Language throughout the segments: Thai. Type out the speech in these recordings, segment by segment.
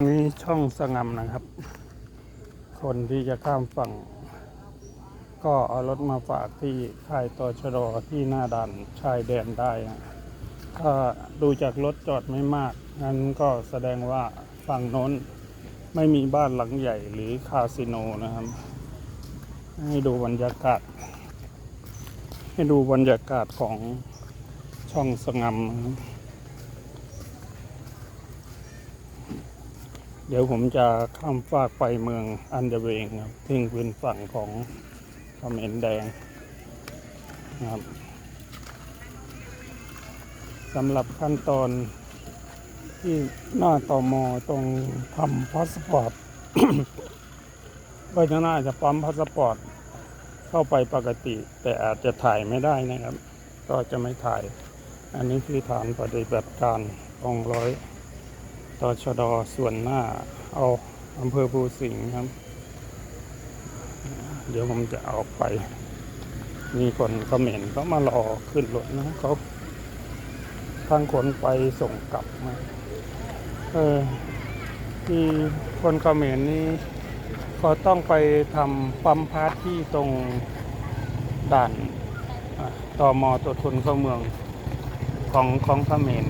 นี่ช่องสงำนะครับ คนที่จะข้ามฝั่ง ก็เอารถมาฝากที่ค่ายตชดที่หน้าด่านชายแดนได้นะถ้าดูจากรถจอดไม่มากงั้นก็แสดงว่าฝั่งโน้นไม่มีบ้านหลังใหญ่หรือคาสิโนนะครับ ให้ดูบรรยากาศ ให้ดูบรรยากาศของช่องสงำนะครับ เดี๋ยวผมจะข้ามฟากไปเมืองอันเดเวงครับซึ่งเป็นฝั่งของเขมรแดงนะครับสำหรับขั้นตอนที่หน้าต่อมอตรงทำพาสปอร์ตก็จะน่าจะปั๊มพาสปอร์ตเข้าไปปกติ แต่อาจจะถ่ายไม่ได้นะครับ ก็จะไม่ถ่าย อันนี้คือฐานปฏิบัติการกองร้อย ตชดส่วนหน้า เอาอำเภอภูสิงห์ครับ เดี๋ยวผมจะเอาไป มีคนเขมรเขามารอขึ้นรถนะเขาทางคนไปส่งกลับมา เออที่คนเขมรนี่เขาต้องไปทำปั๊มพาร์ทที่ตรงด่านอะตมตัวทุนเข้าเมืองของของเขมร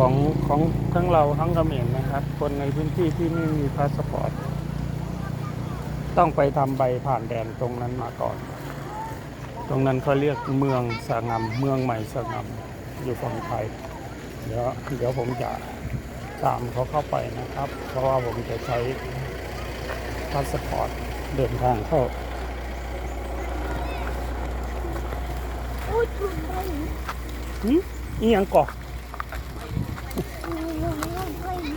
ของของทั้งเราทั้งเขมรนะครับ คนในพื้นที่ที่ไม่มีพาสปอร์ต ต้องไปทำใบผ่านแดนตรงนั้นมาก่อน ตรงนั้นเขาเรียกเมืองสางำเมืองใหม่สางำอยู่ฝั่งไทย เดี๋ยวเดี๋ยวผมจะตามเขาเข้าไปนะครับ เพราะว่าผมจะใช้พาสปอร์ตเดินทางเข้าโอ้ยถุนไปหืมนี่ยังก่อยังไม่ค่อย ดู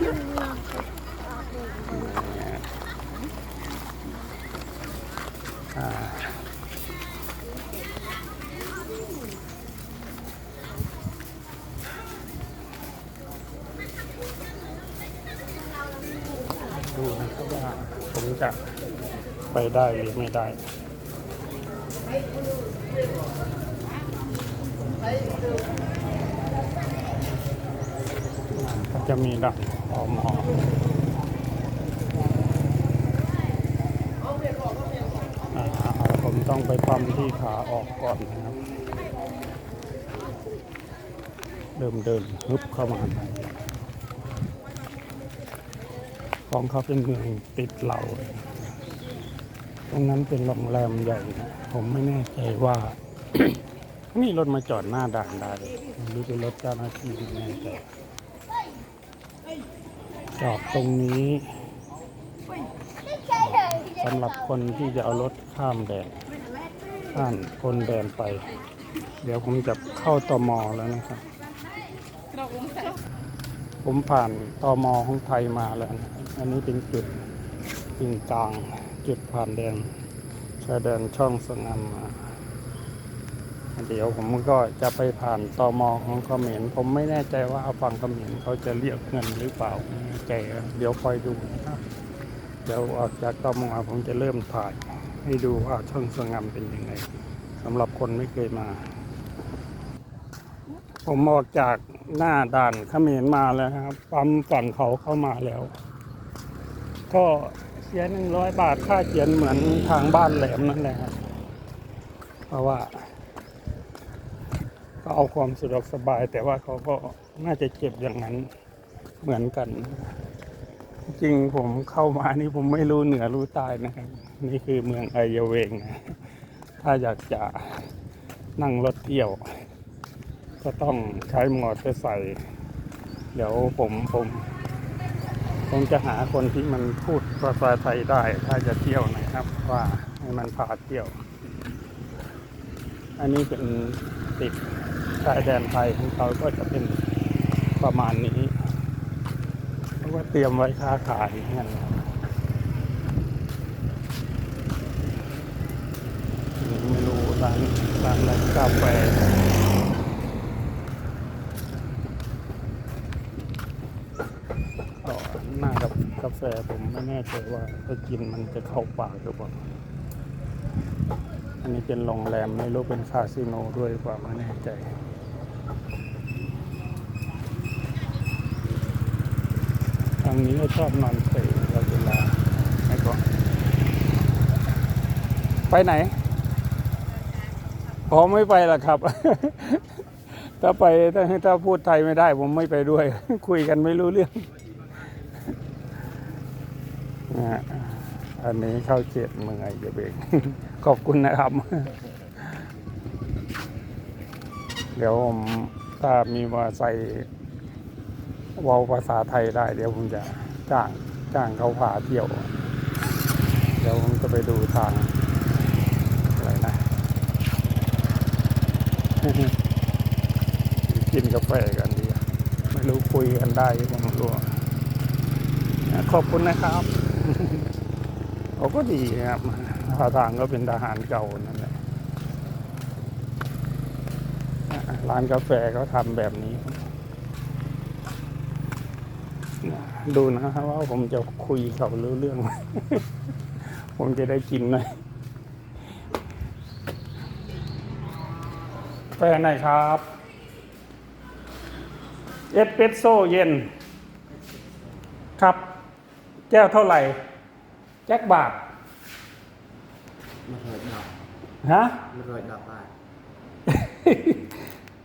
นะครับว่าผมจะไปได้หรือไม่ได้ก็ จะมีดักออมออ่าผมต้องไปปั๊มที่ขาออกก่อนนะครับเริ่มเดินฮึบเข้ามาของเขาเป็นเมืองติดเหล่าตรงนั้นเป็นโรงแรมใหญ่นะผมไม่แน่ใจว่านี่รถมาจอดหน้าด่านได้หรือเป็นรถเจ้าหน้าที่ไม่แน่ใจ อดตรงนี้สำหรับคนที่จะเอารถข้ามแดนข้ามคนแดนไป เดี๋ยวผมจะเข้าตอมอแล้วนะครับ ผมผ่านตอมอของไทยมาแล้ว อันนี้เป็นจุดกึ่งกลางจุดผ่านแดนชายแดนช่องสงามมา เดี๋ยวผมก็จะไปผ่านตอมอของเขมรผมไม่แน่ใจว่าฝั่งเขมรเขาจะเรียกเงินหรือเปล่าแน่ใจเดี๋ยวคอยดูนะครับเดี๋ยวออกจากตอมอผมจะเริ่มถ่าย ให้ดูว่าช่องสงามเป็นยังไงสำหรับคนไม่เคยมา ผมออกจากหน้าด่านเขมรมาแล้วครับปั๊มฝั่งเขาเข้ามาแล้ว ก็เสียหนึ่งร้อยบาทค่าเขียนเหมือนทางบ้านแหลมนั่นแหละครับเพราะว่า ก็เอาความสะดวกสบาย แต่ว่าเขาก็น่าจะเก็บอย่างนั้นเหมือนกัน จริงผมเข้ามานี่ผมไม่รู้เหนือรู้ใต้นะครับ นี่คือเมืองไอเยาเวงนะถ้าอยากจะนั่งรถเที่ยว ก็ต้องใช้มอเตอร์ไซค์เดี๋ยวผมผมผมจะหาคนที่มันพูดภาษาไทยได้ ถ้าจะเที่ยวนะครับ ว่าให้มันพาเที่ยว อันนี้เป็นติด ชายแดนไทยของเขาก็จะเป็นประมาณนี้เพราะว่าเตรียมไว้ค้าขายนั่นแหละนี่ไม่รู้ร้านร้านร้านกาแฟก็หน้ากับกาแฟผมไม่แน่ใจว่าถ้ากินมันจะเข้าปากหรือเปล่า อันนี้เป็นโรงแรมไม่รู้เป็นคาสิโนด้วยหรือเปล่าไม่แน่ใจ ทางนี้ก็ชอบนอนเปรย์เราเวลาไอ้ก็ไปไหนผมไม่ไปละครับ ถ้าไปถ้าถ้าพูดไทยไม่ได้ ผมไม่ไปด้วย คุยกันไม่รู้เรื่องนะฮะอันนี้เข้าเขตเมืองไอเจเบกขอบคุณนะครับ เดี๋ยวผมถ้ามีมาใส่เวาภาษาไทยได้ เดี๋ยวผมจะจ้างจ้างเขาพาเที่ยว เดี๋ยวผมจะไปดูทางอะไรนะ กินกาแฟกันดี ไม่รู้คุยกันได้ผมรู้ขอบคุณนะครับเขาก็ดีครับท่าทางก็เป็นทหารเก่านั่นแหละ ร้านกาแฟเขาทำแบบนี้ดูนะครับว่าผมจะคุยเขารู้เรื่องไหมผมจะได้กินไหมแฟนไหนครับ เอสเปรสโซเย็น ครับ แก้วเท่าไหร่ แจ็คบาทมันเถิดดอกฮะมันเถิดดอกบาท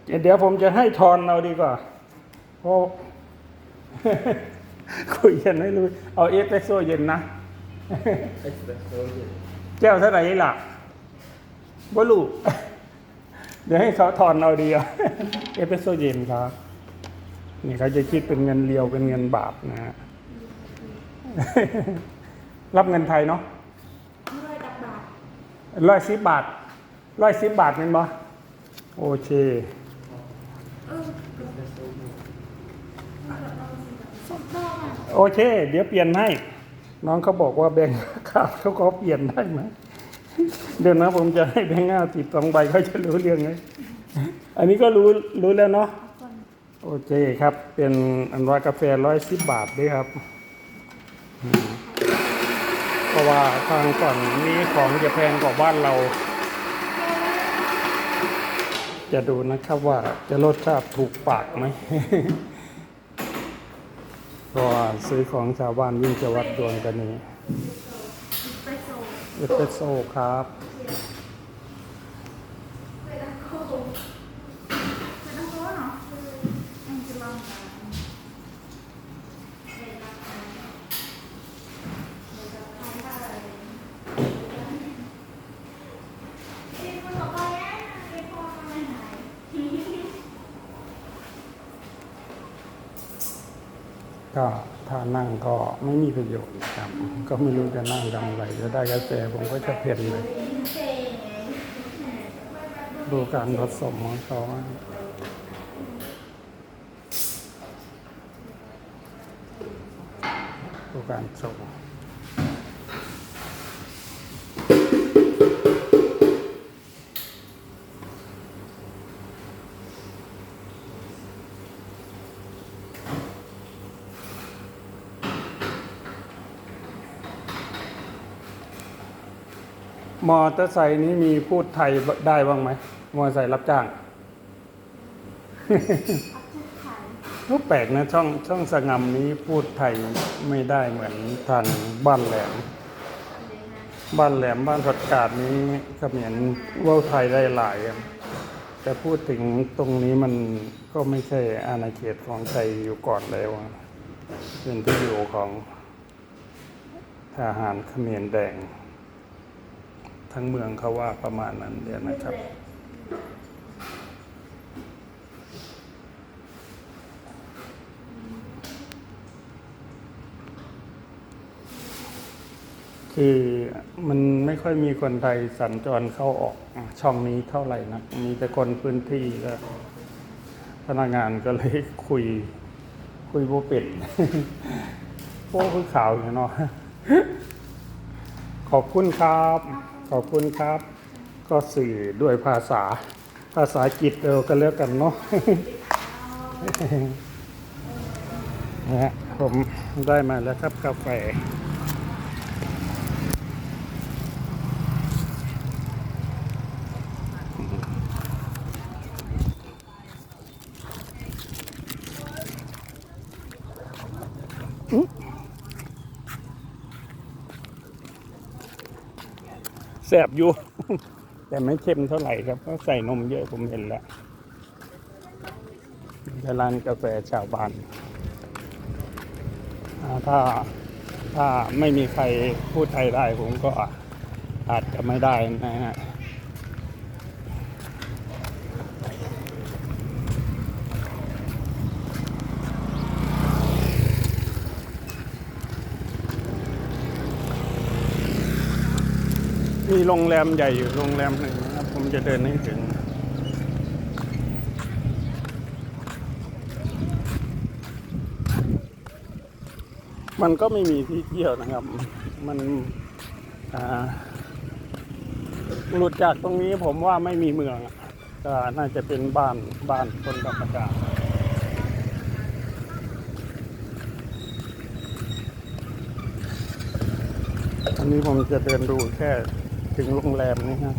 เดี๋ยวผมจะให้ทอนเราดีกว่าเพราะคุยกันไม่รู้ เอาเอสเปรสโซ่เย็นนะเอสเปรสโซ่เย็นแก้วเท่าไหร่ล่ะบ่รู้เดี๋ยวให้เขาทอนเอาดีอะเอสเปรสโซ่เย็นครับนี่เขาจะคิดเป็นเงินเรียวเป็นเงินบาทนะฮะรับเงินไทยเนาะร้อยสิบบาทร้อยสิบบาทเป็นบ่ โอเคโอเค เดี๋ยวเปลี่ยนให้ น้องเขาบอกว่าแบงค์ขาดเขาขอเปลี่ยนได้ไหมเดี๋ยวนะผมจะให้แบงค์ห้าติดสองใบเขาจะรู้เรื่องไหมอันนี้ก็รู้รู้แล้วเนาะโอเคครับ เป็นอันว่ากาแฟร้อยสิบบาทด้วยครับ เพราะว่าทางฝั่งนี้ของจะแพงกว่าบ้านเรา จะดูนะครับว่าจะรสชาติถูกปากไหมก็ซื้อของชาวบ้านยิ่งจะวัดดวงกันนี้เอสเปรสโซ่ครับ ก็ถ้านั่งก็ไม่มีประโยชน์ครับ ก็ไม่รู้จะนั่งทำอะไรจะได้กาแฟผมก็จะเพ่นเลย ดูการผสมของเขาว่าดูการส่ง มอเตอร์ไซค์นี้มีพูดไทยได้บ้างไหม มอเตอร์ไซค์รับจ้างก็แปลกนะช่องช่องสงำนี้พูดไทยไม่ได้เหมือนทางบ้านแหลม บ้านแหลมบ้านผัดกาดนี้เขมรเว่าไทยได้หลายอะแต่พูดถึงตรงนี้มันก็ไม่ใช่อาณาเขตของไทยอยู่ก่อนแล้วอะเป็นที่อยู่ของทหารเขมรแดง ทั้งเมืองเขาว่าประมาณนั้นเดียวนะครับ คือมันไม่ค่อยมีคนไทยสัญจรเข้าออกช่องนี้เท่าไหร่นะมีแต่คนพื้นที่ก็พนักงานก็เลยคุย คุยโบเป็ดโอ้คือข่าวอยู่เนาะขอบคุณครับ ขอบคุณครับ ก็สื่อด้วยภาษา ภาษาอังกฤษเออกันแล้วกันเนาะนะฮะผมได้มาแล้วครับกาแฟ แสบอยู่ แต่ไม่เค็มเท่าไหร่ครับเพราะใส่นมเยอะผมเห็นแล้วร้านกาแฟชาวบ้านถ้าถ้าไม่มีใครพูดไทยได้ผมก็อาจจะไม่ได้นะฮะ มีโรงแรมใหญ่อยู่โรงแรมหนึ่งนะครับ ผมจะเดินให้ถึง มันก็ไม่มีที่เที่ยวนะครับ มันหลุดจากตรงนี้ผมว่าไม่มีเมืองก็น่าจะเป็นบ้านบ้านคนธรรมดาอันนี้ผมจะเดินดูแค่ ถึงโรงแรมนี้ฮะ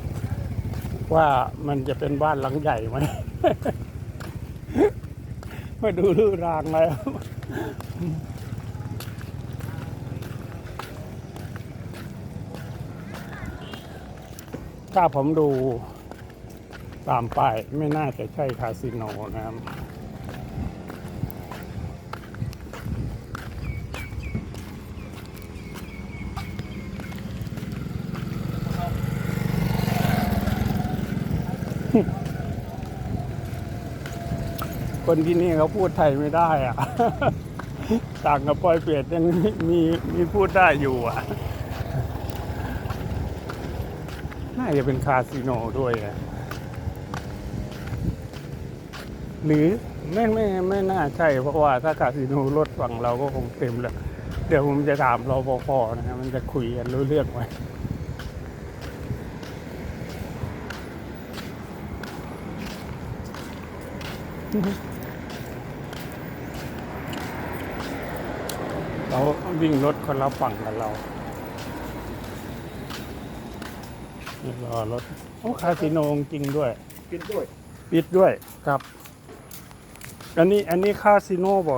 ว่ามันจะเป็นบ้านหลังใหญ่ไหมมาดูรูรางแล้วถ้าผมดูตามไปไม่น่าจะใช่คาสิโนนะครับ คนที่นี่เขาพูดไทยไม่ได้อะต่างกับปอยเปียดยังมีมีมีพูดได้อยู่อะ น่าจะเป็นคาสิโนด้วยอะหรือไม่ไม่ไม่น่าใช่ เพราะว่าถ้าคาสิโนรถฝั่งเราก็คงเต็มแล้ว เดี๋ยวผมจะถามรอปภนะครับมันจะคุยกันรู้เรื่องไหมเร วิ่งรถคนละฝั่งกับเรานี่รอรถโอ้คาสิโนจริงด้วย กินด้วย ปิดด้วยครับ อันนี้อันนี้คาสิโนบอก